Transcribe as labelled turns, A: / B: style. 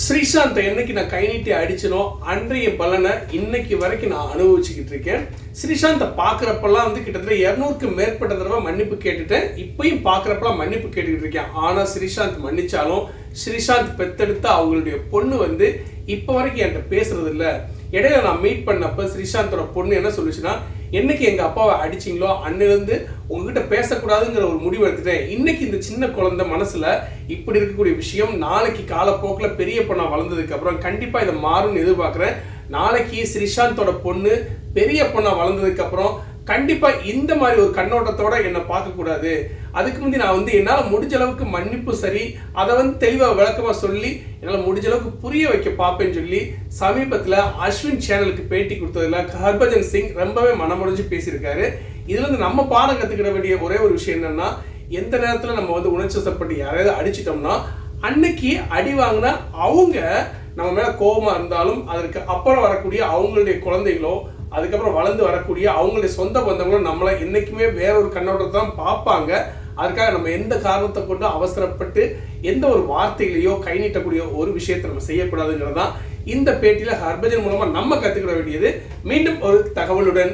A: ஸ்ரீசாந்த் என்னைக்கு நான் கை நீட்டி அடிச்சனோ அன்றைய பலனை இன்னைக்கு வரைக்கும் நான் அனுபவிச்சுக்கிட்டு இருக்கேன். ஸ்ரீசாந்தை பார்க்குறப்பெல்லாம் வந்து கிட்டத்தட்ட இரநூறுக்கு மேற்பட்ட தடவை மன்னிப்பு கேட்டுட்டேன். இப்பயும் பார்க்குறப்பெல்லாம் மன்னிப்பு கேட்டுக்கிட்டு இருக்கேன். ஆனால் ஸ்ரீசாந்த் மன்னிச்சாலும் ஸ்ரீசாந்த் பெத்தெடுத்த அவங்களுடைய பொண்ணு வந்து இப்போ வரைக்கும் என்கிட்ட பேசுறது இல்லை. இடையில நான் மீட் பண்ணப்ப ஸ்ரீசாந்தோட பொண்ணு என்ன சொல்லுச்சுன்னா என்னைக்கு எங்க அப்பாவை அடிச்சீங்களோ அன்னிலிருந்து உங்ககிட்ட பேசக்கூடாதுங்கிற ஒரு முடிவு எடுத்துட்டேன். இன்னைக்கு இந்த சின்ன குழந்தை மனசுல இப்படி இருக்கக்கூடிய விஷயம் நாளைக்கு காலப்போக்கில் பெரிய பொண்ணா வளர்ந்ததுக்கு அப்புறம் கண்டிப்பா இதை மாறும்னு எதிர்பார்க்குறேன். நாளைக்கு ஸ்ரீசாந்தோட பொண்ணு பெரிய பொண்ணா வளர்ந்ததுக்கு கண்டிப்பாக இந்த மாதிரி ஒரு கண்ணோட்டத்தோட என்னை பார்க்கக்கூடாது அதுக்கு முந்தி நான் வந்து என்னால் முடிஞ்ச அளவுக்கு மன்னிப்பு சரி அதை வந்து தெளிவாக விளக்கமாக சொல்லி என்னால் முடிஞ்ச அளவுக்கு புரிய வைக்க பார்ப்பேன்னு சொல்லி சமீபத்தில் அஸ்வின் சேனலுக்கு பேட்டி கொடுத்ததுல ஹர்பஜன் சிங் ரொம்பவே மனமுடிஞ்சு பேசியிருக்காரு. இதுல இருந்து நம்ம பாடம் கற்றுக்கிட வேண்டிய ஒரே ஒரு விஷயம் என்னன்னா எந்த நேரத்தில் நம்ம வந்து உணர்ச்சி சப்பட்டு யாரையாவது அடிச்சிட்டோம்னா அன்னைக்கு அடி வாங்கினா அவங்க நம்ம மேலே கோபமாக இருந்தாலும் அதற்கு அப்புறம் வரக்கூடிய அவங்களுடைய குழந்தைகளோ அதுக்கப்புறம் வளர்ந்து வரக்கூடிய அவங்களுடைய சொந்த பந்தங்களும் நம்மளை என்றைக்குமே வேற ஒரு கண்ணோட்டத்தை தான் பார்ப்பாங்க. அதுக்காக நம்ம எந்த காரணத்தை கொண்டு அவசரப்பட்டு எந்த ஒரு வார்த்தைகளையோ கை நீட்டக்கூடிய ஒரு விஷயத்தை நம்ம செய்யக்கூடாதுங்கிறது தான் இந்த பேட்டியில் ஹர்பஜன் மூலமாக நம்ம கற்றுக்கிட வேண்டியது. மீண்டும் ஒரு தகவலுடன்